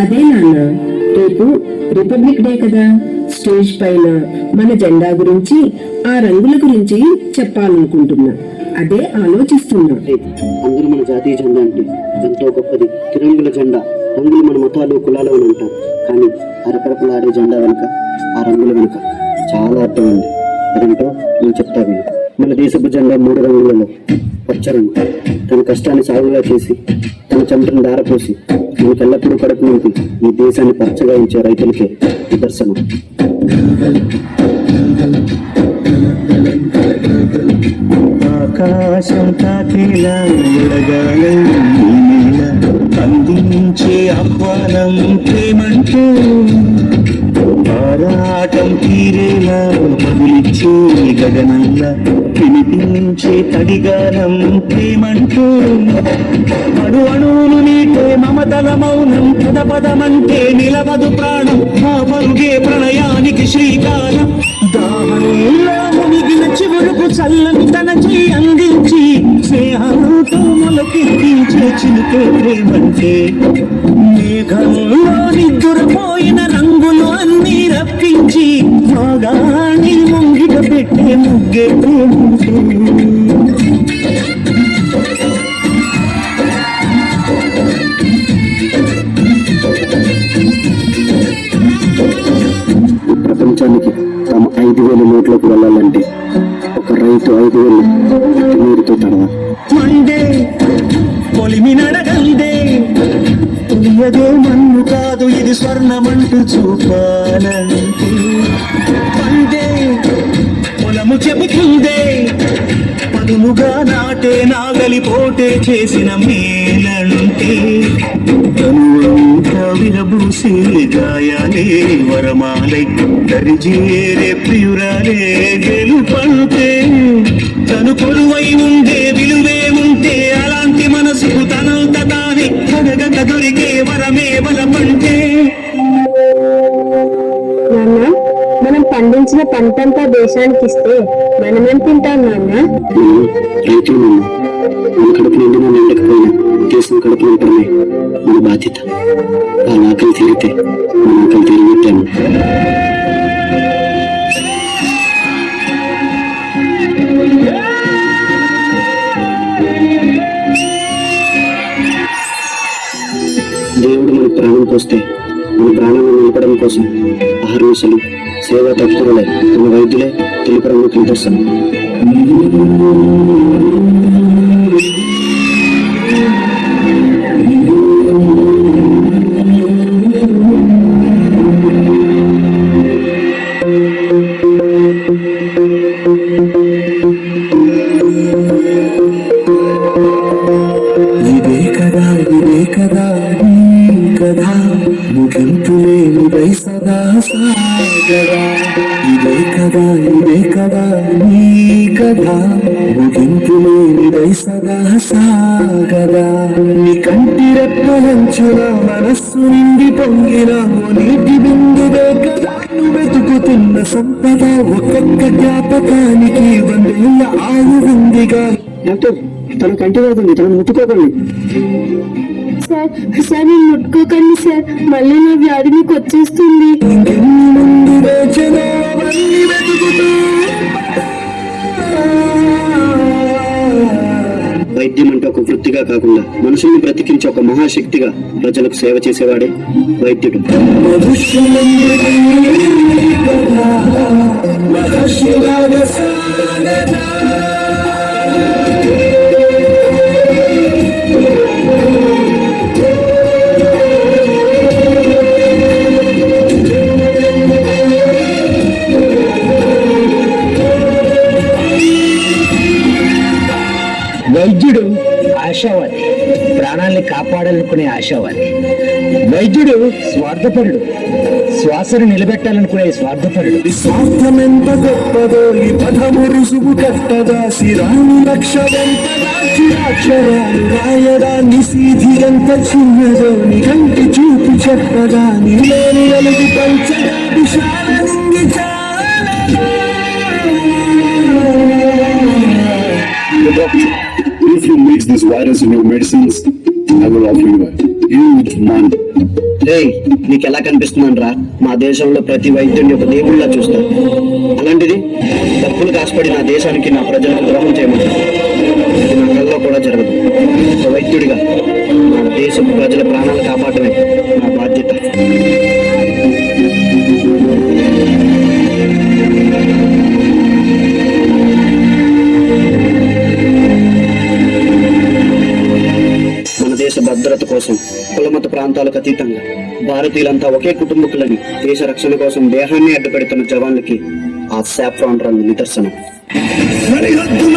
అదే నాన్న రేపు రిపబ్లిక్ డే కదా. స్టేజ్ పైన మన జెండా గురించి ఆ రంగుల గురించి చెప్పాలనుకుంటున్నా. అదే ఆలోచిస్తున్నా. అందరూ మన జాతీయ జెండా అంటే ఎంతో గొప్పది. తిరంగుల జెండా. రంగులు మన మతాలు కులాలు అని అంటారు. కానీ అరపరపలాడే జెండా వెనుక ఆ రంగుల వెనుక చాలా అర్థం ఉంది. అదంటో నేను చెప్తా విను. మన దేశపు జెండా మూడు రంగులలో పచ్చ రంగు. తన కష్టాన్ని సాగుగా చేసి తన చెమటను దారపోసి మనకు ఎల్లప్పుడూ కడుపు నింపి ఈ దేశాన్ని పచ్చగా ఉంచే రైతులకే నిదర్శనం. ఆకాశం తాకేలా అందించే ఆహ్వానం ప్రేమంటే ఆరాటం తీరేలా బదులిచ్చే గగనంలా వినిపించే తడిగానం ప్రేమంటూ. అణు అణువులు నీటే మమతల మౌనం పద పదమంటే నిలవదు ప్రాణం మా పరుగే ప్రణయానికి శ్రీకారం. దాహంలో మునిగిన చివరకు చల్లని తన చెయ్యి అందించి స్నేహంతో మొలకెత్తించే చిలుకే ప్రేమంటే. మేఘంలో నిద్రపోయిన రంగులు అన్ని రప్పించి మగాణి ముందు పెట్టే ముగ్గే ప్రేమంటే ఈ ప్రపంచానికి తమ ఐదు వేల నోట్లకు వెళ్ళాలంటే ఒక రైతు ఐదు వేలు నీరుతో తడవాలి మండే పొలిమి నడగందే. తెలియదే మన్ను కాదు ఇది స్వర్ణమంటూ చూపాలంటే. పొలము చెబుతుందే. పదులుగా నాటే నాగలి పోటే చేసిన మేలంటే తనువంతా విరబూసే గాయాలే వరమాలై దరిజేరే ప్రియురాలే గెలుపంటే తను కొలువై ఉండే విలువే ఉంటే అలాంటి మనసుకు తనంత తానే అడగక దొరికే వరమే బలపంటే. పండించిన పంటంతా దేశానికి ఇస్తే మనమేం తింటాం నాన్న? రైతులు మన కడుపు నిండినా నిండకపోయినా దేశం కడుపు నింపడమే మన బాధ్యత. వాళ్ళ ఆకలి తీరితే మన ఆకలి తీరిగిట్టాము దేవుడు మన ప్రాణం పోస్తే మన ప్రాణాన్ని నిలపడం కోసం ఆహారముసలు సేవా తత్పరులే మన వైద్యులే తెలుపు రంగుకి నిదర్శనం ముగింపు లేనిదై సదా సాగరా నీ కంటి రెప్పలంచున మనస్సు నిండి పొంగిన నీటి బిందువే కదా వెతుకుతున్న సంపద ఒక్కొక్క జ్ఞాపకానికి వందేళ్ళ ఆయువుందిగా డాక్టర్ తన కంటి అవుతుంది తనను ముట్టుకోకండి. సార్ సార్ నేను ముట్టుకోకండి సార్. మళ్ళీ నా వ్యాధి మీకు వచ్చేస్తుంది. ఇంకెన్ని ముందు వేచనో? వైద్యం అంటే ఒక వృత్తిగా కాకుండా మనుషుల్ని బ్రతికించే ఒక మహాశక్తిగా ప్రజలకు సేవ చేసేవాడే వైద్యుడు. మధుష్యమందుని ఆశావాది. ప్రాణాల్ని కాపాడాలనుకునే ఆశావాది. వైద్యుడు స్వార్థపరుడు. శ్వాసను నిలబెట్టాలనుకునే స్వార్థపరుడు. స్వార్థమెంత గొప్పదో ఈ పదము రుసుము కట్టదా. శిరాని రాయడాన్ని సీధి ఎంత చిన్నదో. నీ కంటి చూపు చెప్పగా నీలోని వెలుగు పంచగా విశాల నింగి If this virus in your medicines, I will offer you a huge money. రే నీకు ఎలా కనిపిస్తున్నాను రా మా దేశంలో ప్రతి వైద్యుని ఒక దేవుళ్ళ చూస్తారు. అలాంటిది డబ్బులు కాసుపడి నా దేశానికి నా ప్రజలకు ద్రోహం భద్రత కోసం కులమత ప్రాంతాలకు అతీతంగా భారతీయులంతా ఒకే కుటుంబకులని దేశ రక్షణ కోసం దేహాన్ని అడ్డుపెడుతున్న జవాన్లకి ఆ సాఫ్రాన్ రంగు నిదర్శనం. సరిహద్దుల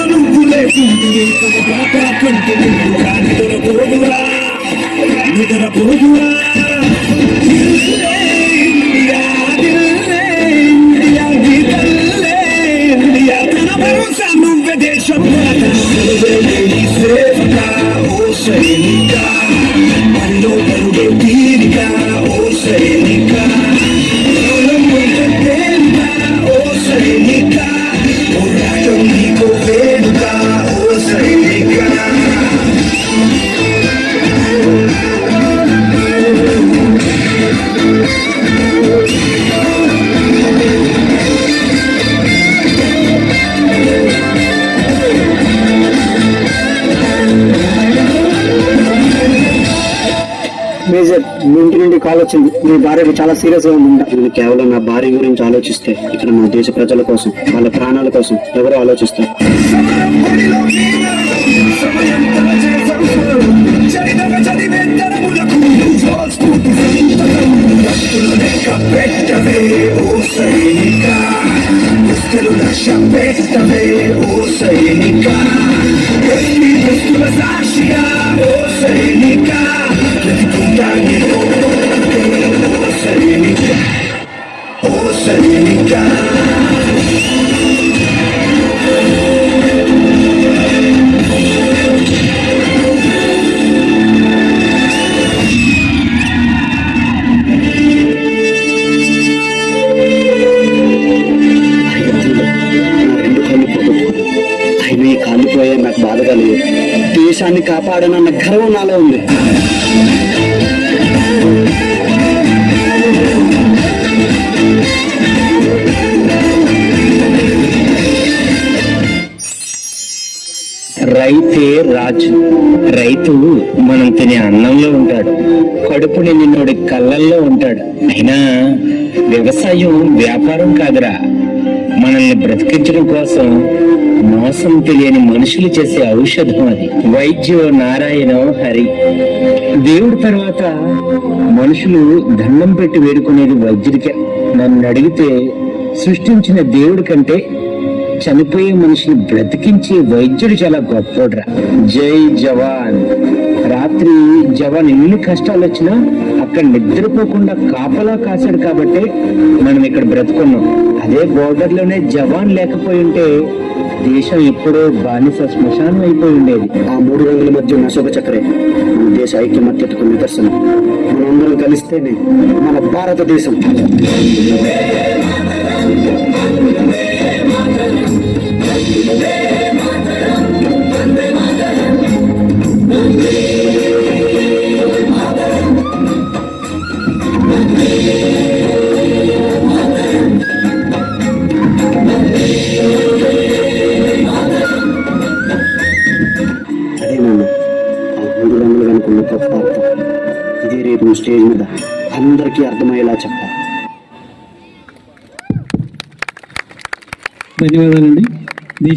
వచ్చింది. మీ భార్యకు చాలా సీరియస్గా ఉందంట. నేను కేవలం నా భార్య గురించి ఆలోచిస్తే ఇక్కడ మా దేశ ప్రజల కోసం వాళ్ళ ప్రాణాల కోసం ఎవరు ఆలోచిస్తారు? సమరం ఒడిలో నీనాడు, సమయం తలచే సంస్కరం. నాకు బాధగా లేదు దేశాన్ని కాపాడనన్న గర్వం నాలో ఉంది రైతే రాజు. రైతు మనం తినే అన్నంలో ఉంటాడు. కడుపు నిన్నోడి కళ్ళల్లో ఉంటాడు. అయినా వ్యవసాయం వ్యాపారం కాదురా. మనల్ని బ్రతికించడం కోసం మోసం తెలియని మనుషులు చేసే ఔషధం అది. వైద్యో నారాయణో హరి. దేవుడి తర్వాత మనుషులు దండం పెట్టి వేడుకునేది వైద్యుడికే. నన్ను అడిగితే సృష్టించిన దేవుడి కంటే చనిపోయే మనిషిని బ్రతికించే వైద్యుడు చాలా గొప్పోడ్రా. జై జవాన్. రాత్రి జవాన్ ఎన్ని కష్టాలు వచ్చినా అక్కడ నిద్రపోకుండా కాపలా కాశాడు కాబట్టి మనం ఇక్కడ బ్రతుకున్నాం. అదే బోర్డర్లోనే జవాన్ లేకపోయి ఉంటే దేశం ఎప్పుడో బానిస శ్మశానం అయిపోయి ఉండేది. ఆ మూడు రంగుల మధ్య ఉన్న శుభ చక్రే మన దేశ ఐక్యమత్యతకు నిదర్శనం. మనందరం కలిస్తేనే మన భారతదేశం. ఇదే స్టేజ్ మీద అందరికీ అర్థమయ్యేలా చెప్పాలి ధన్యవాదాలండి. దేశం